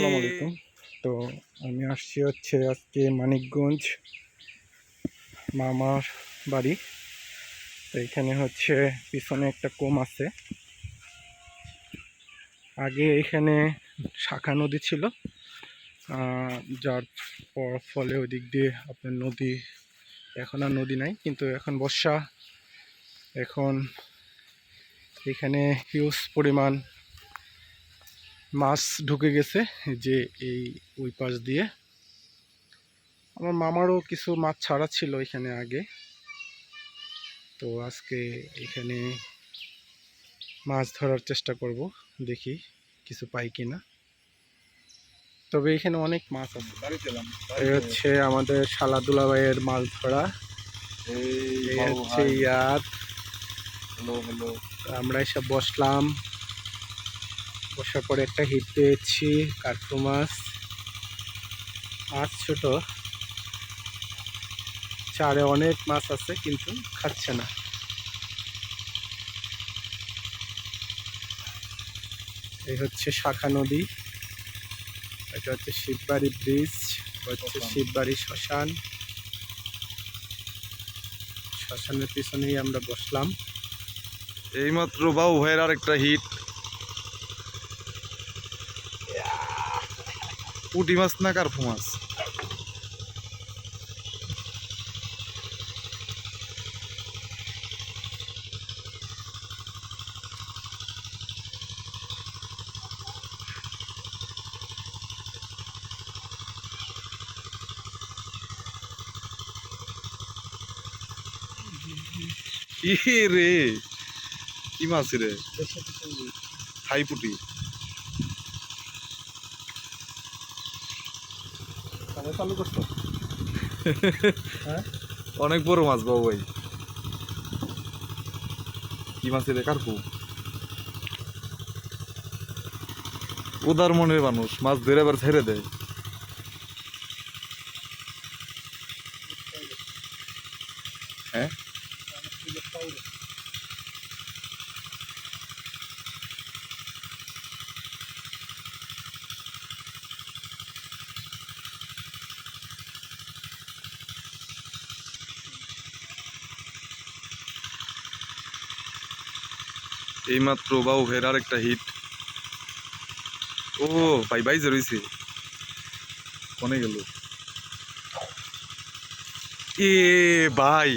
আসসালামু আলাইকুম। তো আমি আসছি হচ্ছে আজকে মানিকগঞ্জ মামার বাড়ি। তো এখানে হচ্ছে পিছনে একটা কম আছে। আগে এখানে শাখা নদী ছিল। যার প- ফলে ওই দিক দিয়ে আপনার নদী এখন আর নদী নাই। কিন্তু এখন বর্ষা। এখন এখানে হিউজ পরিমাণ মাছ ঢুকে গেছে যে এই ওই পাশ দিয়ে। আমার মামারও কিছু মাছ ছাড়া ছিল এখানে আগে। তো আজকে এখানে মাছ ধরার চেষ্টা করব দেখি কিছু পাই কি না তবে এখানে অনেক মাছ আছে। এই হচ্ছে আমাদের শালা দুলাভাইয়ের মাছ ধরা। এই হচ্ছে ইয়াদ আমরা এসে বসলাম। বসার পরে একটা হিট পেয়েছি কার্পু মাছ। মাছ ছোট। চারে অনেক মাছ আছে কিন্তু খাচ্ছে না। এই হচ্ছে শাখা নদী। এটা হচ্ছে শিববাড়ি ব্রিজ হচ্ছে। শিববাড়ি শ্মশান। শ্মশানের পিছনেই আমরা বসলাম। এইমাত্র বাবু ভাইয়ের আরেকটা হিট। পুটি মাছ না কার্পু মাছ? কি রে কি মাছ রে? হাই চালু করছ। অনেক বড় মাছ বাবু ভাই। কি মাছ রে কার্পু উদার মনের মানুষ, মাছ ধরে আবার ছেড়ে দেয়। হ্যাঁ? এইমাত্র বাবু ভাইয়ের আরেকটা হিট ও ভাই ভাই রয়েছে কোনে গেল? এ ভাই